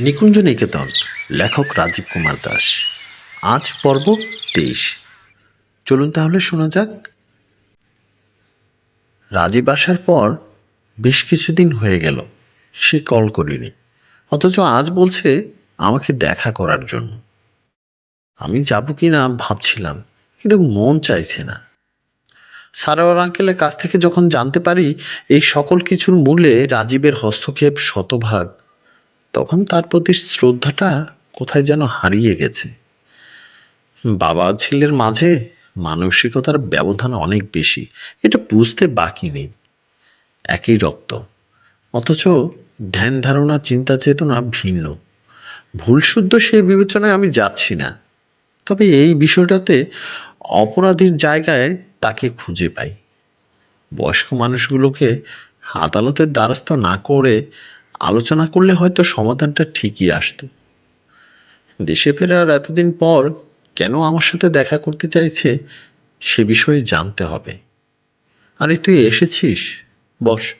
নিকুঞ্জ নিকেতন লেখক রাজীব কুমার দাস। আজ পর্ব তেইশ। চলুন তাহলে শোনা যাক। রাজীব আসার পর বেশ কিছুদিন হয়ে গেল, সে কল করিনি। অথচ আজ বলছে আমাকে দেখা করার জন্য। আমি যাব কি না ভাবছিলাম, কিন্তু মন চাইছে না। সারাওয়ার আঙ্কেলের কাছ থেকে যখন জানতে পারি, এই সকল কিছুর মূলে রাজীবের হস্তক্ষেপ শতভাগ তখন তার প্রতি শ্রদ্ধাটা কোথায় যেন হারিয়ে গেছে। বাবা ছেলের মাঝে মানসিকতার ব্যবধান অনেক বেশি, এটা বুঝতে বাকি নেই। একই রক্ত, অথচ ধ্যান ধারণা, চিন্তা চেতনা ভিন্ন। ভুল শুদ্ধ সে বিবেচনায় আমি যাচ্ছি না। তবে এই বিষয়টাতে অপরাধীর জায়গায় তাকে খুঁজে পাই। বয়স্ক মানুষগুলোকে আদালতের দ্বারস্থ না করে আলোচনা করলে হয়তো সমাধানটা ঠিকই আসত। দেশে ফেরার এতদিন পর কেন আমার সাথে দেখা করতে চাইছে সে বিষয়ে জানতে হবে। আরে তুই এসেছিস? বস,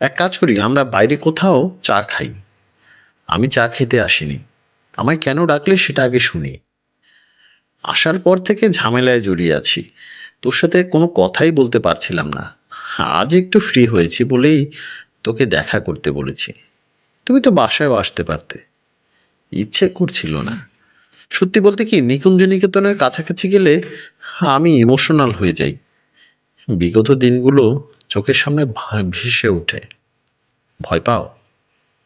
এক কাজ করি, আমরা বাইরে কোথাও চা খাই। আমি চা খেতে আসিনি। আমায় কেন ডাকলে সেটা আগে শুনি। আসার পর থেকে ঝামেলায় জড়িয়ে আছি। তোর সাথে কোনো কথাই বলতে পারছিলাম না। আজ একটু ফ্রি হয়েছি বলেই তোকে দেখা করতে বলেছি। তুমি তো বাসায়ও আসতে পারতে। ইচ্ছে করছিল না। সত্যি বলতে কি নিকুঞ্জ নিকেতনের কাছাকাছি গেলে আমি ইমোশনাল হয়ে যাই। বিগত দিনগুলো চোখের সামনে ভেসে ওঠে। ভয় পাও?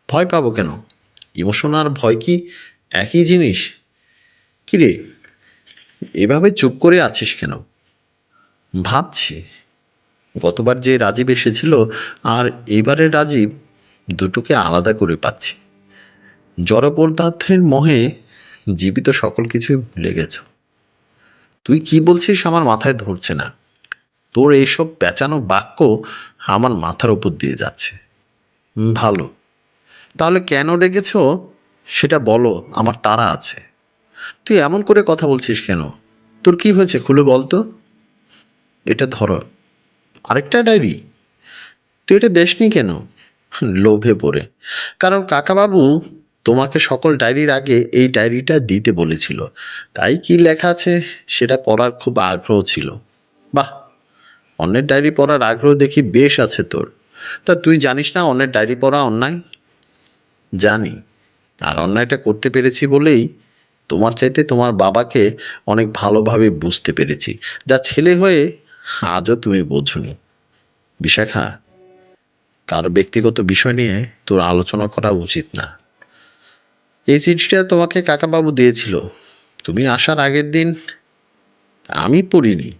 ভয় পাবো কেন? ইমোশন আর ভয় কি একই জিনিস? কিরে, এভাবে চুপ করে আছিস কেন? ভাবছি। গতবার যে রাজীব এসেছিল আর এবারে রাজীব দুটোকে আলাদা করে পাচ্ছি। জড় পদার্থের মোহে জীবিত সকল কিছুই ভুলে গেছ। তুই কি বলছিস আমার মাথায় ধরছে না? তোর এইসব পেঁচানো বাক্য আমার মাথার উপর দিয়ে যাচ্ছে। ভালো। তাহলে কেন ডেকেছ? সেটা বলো, আমার তারা আছে। তুই এমন করে কথা বলছিস কেন? তোর কি হয়েছে খুলে বল তো এটা ধরো। আরেকটা ডায়েরি। তুই এটা দেশনি কেন? লোভে পড়ে। কারণ কাকাবাবু তোমাকে সকল ডায়েরির আগে এই ডায়েরিটা দিতে বলেছিল। তাই কি লেখা আছে সেটা পড়ার খুব আগ্রহ ছিল। বাহ! অন্যের ডায়েরি পড়ার আগ্রহ দেখি বেশ আছে তোর। তা তুই জানিস না অন্যের ডায়েরি পড়া অন্যায়? জানি। আর অন্যায়টা করতে পেরেছি বলেই তোমার চাইতে তোমার বাবাকে অনেক ভালোভাবে বুঝতে পেরেছি। যা ছেলে হয়ে আজও তুমি বোঝনি। বিশাখা, কারও ব্যক্তিগত বিষয় নিয়ে তোর আলোচনা করা উচিত না। এই চিঠিটা তোমাকে কাকাবাবু দিয়েছিল। তুমি আসার আগের দিন আমি পড়িনি।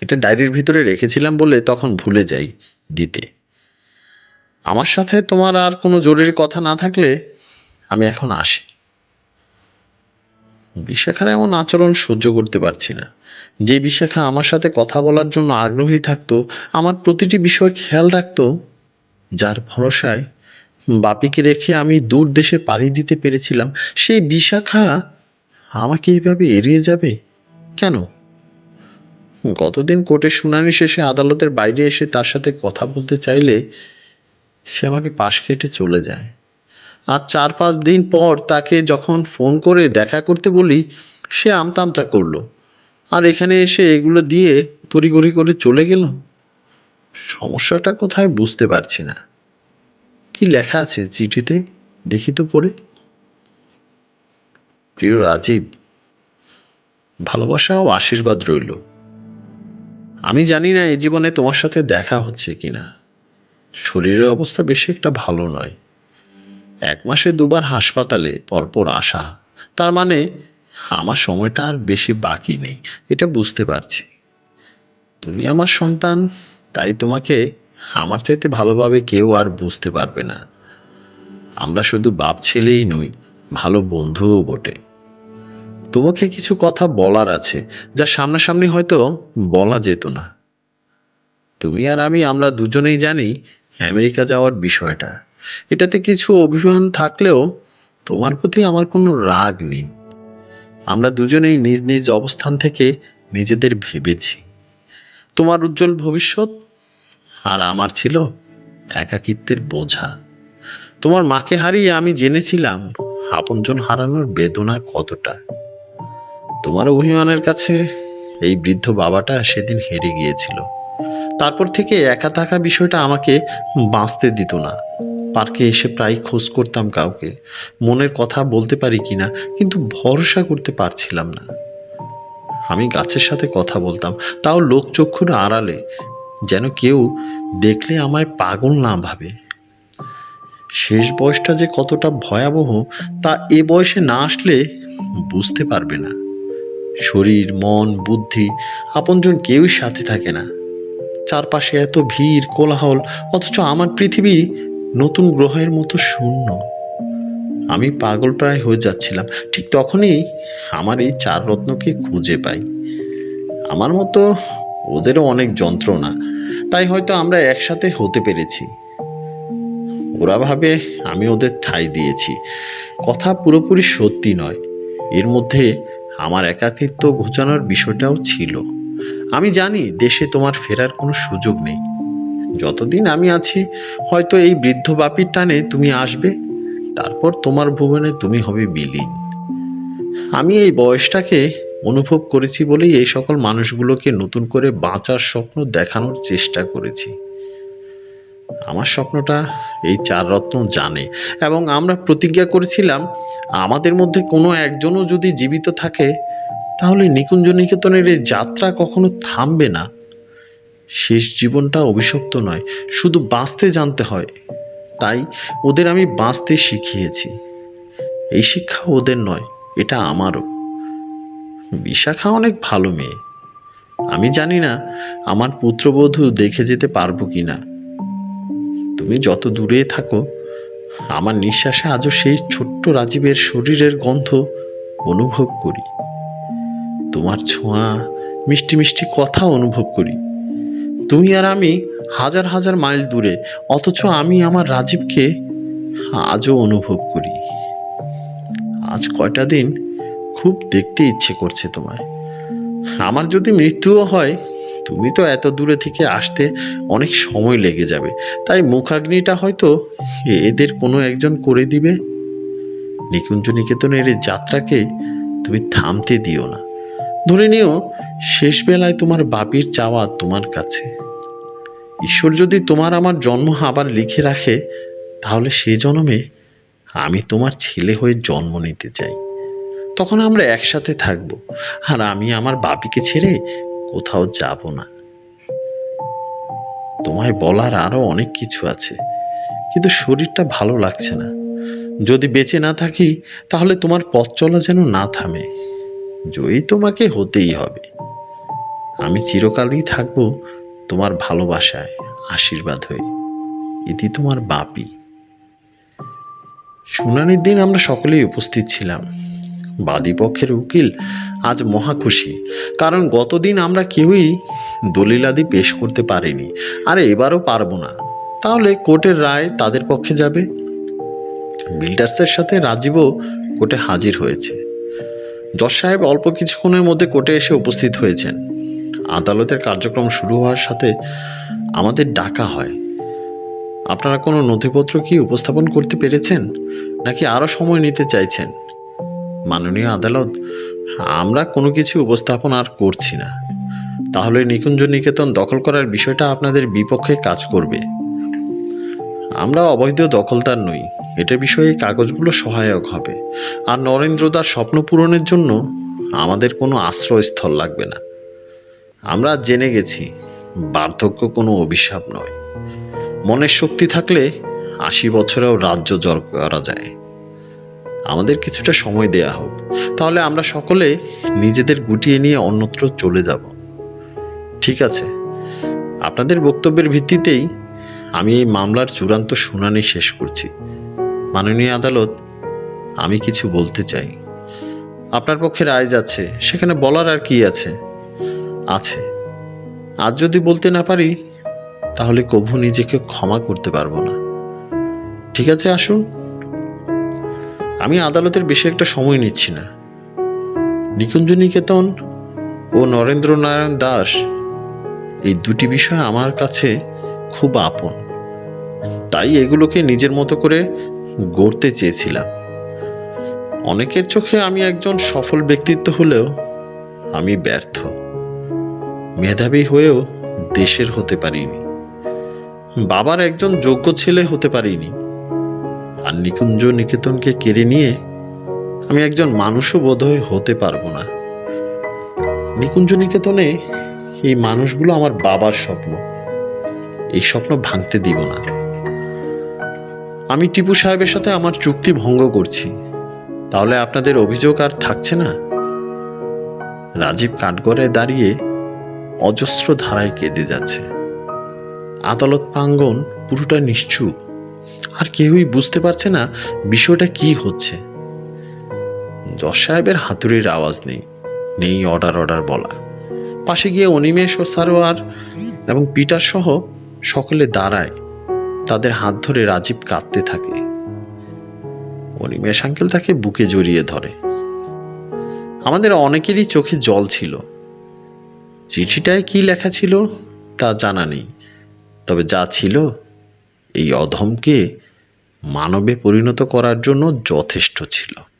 এটা ডায়েরির ভিতরে রেখেছিলাম বলে তখন ভুলে যাই দিতে। আমার সাথে তোমার আর কোনো জরুরি কথা না থাকলে আমি এখন আসি। বিশাখার এমন আচরণ সহ্য করতে পারছি না। যে বিশাখা আমার সাথে কথা বলার জন্য আগ্রহী থাকতো, আমার প্রতিটি বিষয় খেয়াল রাখতো, যার ভরসায় বাপিকে রেখে আমি দূর দেশে পাড়ি দিতে পেরেছিলাম, সেই বিশাখা আমাকে এইভাবে এড়িয়ে যাবে? কেন? গতদিন কোর্টের শুনানি শেষে আদালতের বাইরে এসে তার সাথে কথা বলতে চাইলে সে আমাকে পাশ কেটে চলে যায়। আর চার পাঁচ দিন পর তাকে যখন ফোন করে দেখা করতে বলি, সে আমতা আমতা করল। আর এখানে এসে এগুলো দিয়ে তড়িঘড়ি করে চলে গেল। সমস্যাটা কোথায় বুঝতে পারছি না। কি লেখা আছে চিঠিতে? দেখি তো পড়ে। প্রিয় রাজীব, ভালোবাসা ও আশীর্বাদ রইল। আমি জানি না এই জীবনে তোমার সাথে দেখা হচ্ছে কিনা। শরীরের অবস্থা বেশি একটা ভালো নয়। এক মাসে দুবার হাসপাতালে পরপর আসা। তার মানে আমার সময়টা আর বেশি বাকি নেই, এটা বুঝতে পারছি। তুমি আমার সন্তান, তাই তোমাকে আমার চাইতে ভালোভাবে কেউ আর বুঝতে পারবে না। আমরা শুধু বাপ ছেলেই নই, ভালো বন্ধুও বটে। তোমাকে কিছু কথা বলার আছে, যা সামনাসামনি হয়তো বলা যেত না। তুমি আর আমি, আমরা দুজনেই জানি আমেরিকা যাওয়ার বিষয়টা। এটাতে কিছু অভিমান থাকলেও তোমার প্রতি আমার কোনো রাগ নেই। আমরা দুজনেই নিজ নিজ অবস্থান থেকে নিজেদের ভেবেছি। তোমার উজ্জ্বল ভবিষ্যৎ আর আমার ছিল একাকিত্বের বোঝা। তোমার মাকে হারিয়ে আমি জেনেছিলাম আপনজন হারানোর বেদনা কতটা। তোমার অভিমানের কাছে এই বৃদ্ধ বাবাটা সেদিন হেরে গিয়েছিল। তারপর থেকে একা থাকা বিষয়টা আমাকে বাঁচতে দিত না। পার্কে এসে প্রায় খোঁজ করতাম কাউকে। মনের কথা বলতে পারি কি না কিন্তু ভরসা করতে পারছিলাম না। আমি গাছের সাথে কথা বলতাম, তাও লোকচক্ষুর আড়ালে, যেন কেউ দেখলে আমায় পাগল না ভাবে। শেষ বয়সটা যে কতটা ভয়াবহ, তা এ বয়সে না আসলে বুঝতে পারবে না। শরীর, মন, বুদ্ধি, আপনজন কেউই সাথে থাকে না। চারপাশে এত ভিড়, কোলাহল, অথচ আমার পৃথিবী নতুন গ্রহের মতো শূন্য। আমি পাগল প্রায় হয়ে যাচ্ছিলাম। ঠিক তখনই আমার এই চার রত্নকে খুঁজে পাই। আমার মতো ওদেরও অনেক যন্ত্রণা। তাই হয়তো আমরা একসাথে হতে পেরেছি। ওরা ভাবে আমি ওদের ঠাঁই দিয়েছি। কথা পুরোপুরি সত্যি নয়। এর মধ্যে আমার একাকিত্ব ঘোচানোর বিষয়টাও ছিল। আমি জানি দেশে তোমার ফেরার কোনো সুযোগ নেই। যতদিন আমি আছি, হয়তো এই বৃদ্ধ বাপির টানে তুমি আসবে, তারপর তোমার ভুবনে তুমি হবে বিলীন। আমি এই বয়সটাকে অনুভব করেছি বলেই এই সকল মানুষগুলোকে নতুন করে বাঁচার স্বপ্ন দেখানোর চেষ্টা করেছি। আমার স্বপ্নটা এই চার রত্ন জানে এবং আমরা প্রতিজ্ঞা করেছিলাম, আমাদের মধ্যে কোনো একজনও যদি জীবিত থাকে, তাহলে নিকুঞ্জ নিকেতনের এই যাত্রা কখনো থামবে না। শেষ জীবনটা অভিশপ্ত নয়, শুধু বাঁচতে জানতে হয়। তাই ওদের আমি বাঁচতে শিখিয়েছি। এই শিক্ষা ওদের নয়, এটা আমারও। বিশাখা অনেক ভালো মেয়ে। আমি জানি না আমার পুত্রবধূ দেখে যেতে পারব কি না তুমি যত দূরে থাকো, আমার নিঃশ্বাসে আজও সেই ছোট্ট রাজীবের শরীরের গন্ধ অনুভব করি। তোমার ছোঁয়া, মিষ্টি মিষ্টি কথা অনুভব করি। তুমি আর আমি হাজার হাজার মাইল দূরে, অথচ আমি আমার রাজীবকে আজও অনুভব করি। আজ কয়টা দিন খুব দেখতে ইচ্ছে করছে তোমায়। আমার যদি মৃত্যুও হয়, তুমি তো এত দূরে থেকে আসতে অনেক সময় লেগে যাবে। তাই মুখাগ্নিটা হয়তো এদের কোনো একজন করে দিবে। নিকুঞ্জ নিকেতনের এই যাত্রাকে তুমি থামতে দিও না। ধরে নিও শেষ বেলায় তোমার বাপির চাওয়া তোমার কাছে। ঈশ্বর যদি তোমার আমার জন্ম আবার লিখে রাখে, তাহলে সে জন্মে আমি তোমার ছেলে হয়ে জন্ম নিতে চাই। তখন আমরা একসাথে থাকব, আর আমি আমার বাপিকে ছেড়ে কোথাও যাব না। তোমায় বলার আরও অনেক কিছু আছে, কিন্তু শরীরটা ভালো লাগছে না। যদি বেঁচে না থাকি, তাহলে তোমার পথ চলা যেন না থামে। জয়ী তোমাকে হতেই হবে। আমি চিরকালই থাকব তোমার ভালোবাসায়, আশীর্বাদ হয়ে। ইতি তোমার বাপি। শুনানির দিন আমরা সকলেই উপস্থিত ছিলাম। বাদীপক্ষের উকিল আজ মহা খুশি, কারণ গতদিন আমরা কেউই দলিলাদি পেশ করতে পারিনি। আর, এবারও পারব না। তাহলে কোর্টের রায় তাদের পক্ষে যাবে? বিল্ডার্সের সাথে রাজীবও কোর্টে হাজির হয়েছে। জজ সাহেব অল্প কিছুক্ষণের মধ্যে কোর্টে এসে উপস্থিত হয়েছেন। আদালতের কার্যক্রম শুরু হওয়ার সাথে আমাদের ডাকা হয়। আপনারা কোনো নথিপত্র কি উপস্থাপন করতে পেরেছেন, নাকি আরও সময় নিতে চাইছেন? মাননীয় আদালত, আমরা কোনো কিছু উপস্থাপন আর করছি না। তাহলে নিকুঞ্জ নিকেতন দখল করার বিষয়টা আপনাদের বিপক্ষে কাজ করবে। আমরা অবৈধ দখলদার নই এটার বিষয়ে কাগজগুলো সহায়ক হবে। আর নরেন্দ্র নরেন্দ্রদার স্বপ্ন পূরণের জন্য আমাদের কোনো আশ্রয়স্থল লাগবে না। আমরা জেনে গেছি, বার্ধক্য কোনো অভিশাপ নয়। মনের শক্তি থাকলে আশি বছরেও রাজ্য জয় করা যায়। আমাদের কিছুটা সময় দেয়া হোক, তাহলে আমরা সকলে নিজেদের গুটিয়ে নিয়ে অন্যত্র চলে যাব। ঠিক আছে, আপনাদের বক্তব্যের ভিত্তিতেই আমি এই মামলার চূড়ান্ত শুনানি শেষ করছি। মাননীয় আদালত, আমি কিছু বলতে চাই। আপনার পক্ষে রায় যাচ্ছে, সেখানে বলার আর কি আছে? আছে। আজ যদি বলতে না পারি, তাহলে কভু নিজেকে ক্ষমা করতে পারব না। ঠিক আছে, আসুন। আমি আদালতের বেশি একটা সময় নিচ্ছি না। নিকুঞ্জ নিকেতন ও নরেন্দ্রনারায়ণ দাস, এই দুটি বিষয় আমার কাছে খুব আপন। তাই এগুলোকে নিজের মতো করে গড়তে চেয়েছিলাম। অনেকের চোখে আমি একজন সফল ব্যক্তিত্ব হলেও আমি ব্যর্থ। মেধাবী হয়েও দেশের হতে পারিনি। বাবার একজন যোগ্য ছেলে হতে পারিনি। আর নিকুঞ্জ নিকেতনকে কেড়ে নিয়ে আমি একজন মানুষও বোধহয় হতে পারব না। নিকুঞ্জ নিকেতনে এই মানুষগুলো আমার বাবার স্বপ্ন। এই স্বপ্ন ভাঙতে দিব না। আমি টিপু সাহেবের সাথে আমার চুক্তি ভঙ্গ করছি। তাহলে আপনাদের অভিযোগ আর থাকছে না? রাজীব কাঠগড়ায় দাঁড়িয়ে অজস্র ধারায় কেঁদে যাচ্ছে। আদালত প্রাঙ্গণ পুরোটা নিশ্চুপ। আর কেউই বুঝতে পারছে না বিষয়টা কি হচ্ছে। জজ সাহেবের হাতুড়ির আওয়াজ নেই নেই অর্ডার অর্ডার বলা। পাশে গিয়ে অনিমেষ ও সারোয়ার এবং পিটার সহ সকলে দাঁড়ায়। তাদের হাত ধরে রাজীব কাঁদতে থাকে। অনিমেষ আঙ্কেল তাকে বুকে জড়িয়ে ধরে। আমাদের অনেকেরই চোখে জল ছিল। চিঠিটায় কি লেখা ছিল তা জানা নেই। তবে যা ছিল, এই অধমকে মানবে পরিণত করার জন্য যথেষ্ট ছিল।